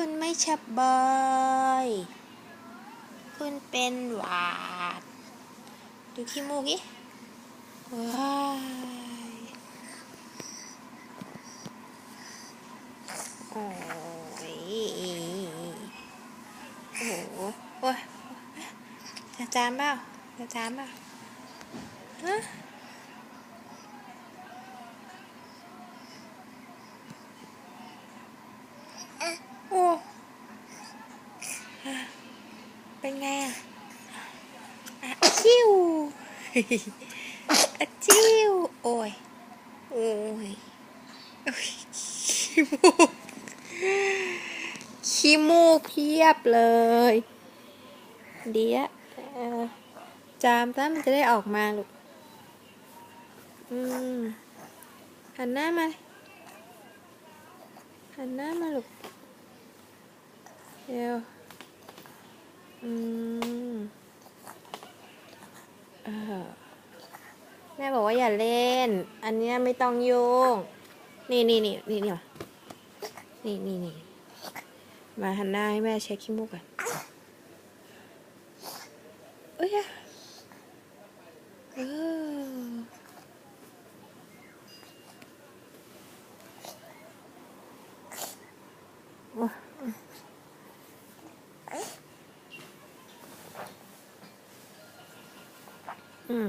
คุณไม่สบายคุณเป็นหวัด ดูขี้มูกอีว้ายโอ้ยโอ้โหโอ้ยจะจามเปล่าจะจามเปล่าฮะโอ้ เป็นไงอะอะชิวอะชิวโอ้ยโอ้ย โอ้ยขี้มูกขี้มูกเพียบเลย เดี๋ยวจามซะมันจะได้ออกมาลูก อืมหันหน้ามาหันหน้ามาลูกเดี๋ยว อืมเออแม่บอกว่าอย่าเล่น อันเนี้ยไม่ต้องโยงนี่นี่นี่นี่นี่มานี่นี่นี่มาหันหน้าให้แม่เช็คขี้มูกก่อนเอ้ยอะเอออื ม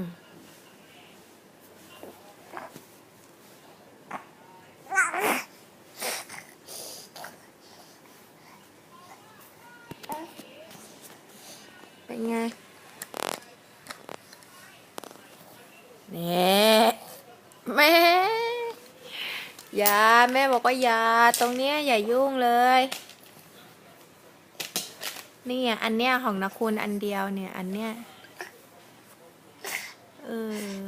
เป็นไงเนี่ยแม่อย่าแม่บอกว่าอย่าตรงเนี้ยอย่ายุ่งเลยนี่อันเนี้ยของนักคุณอันเดียวเนี่ย อันเนี้ย เออ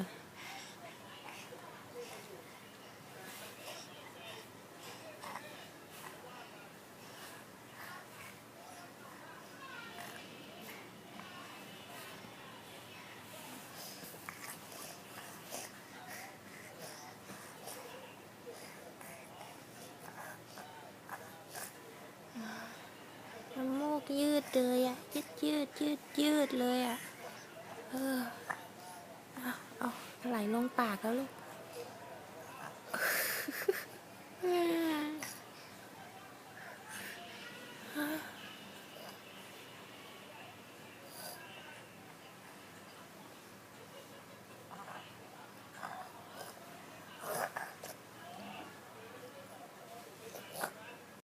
น้ำมูกยืดเลยอะยืดยืดยืดยืดเลยอะเออเอาเอาไหล ลงปากแล้วลูก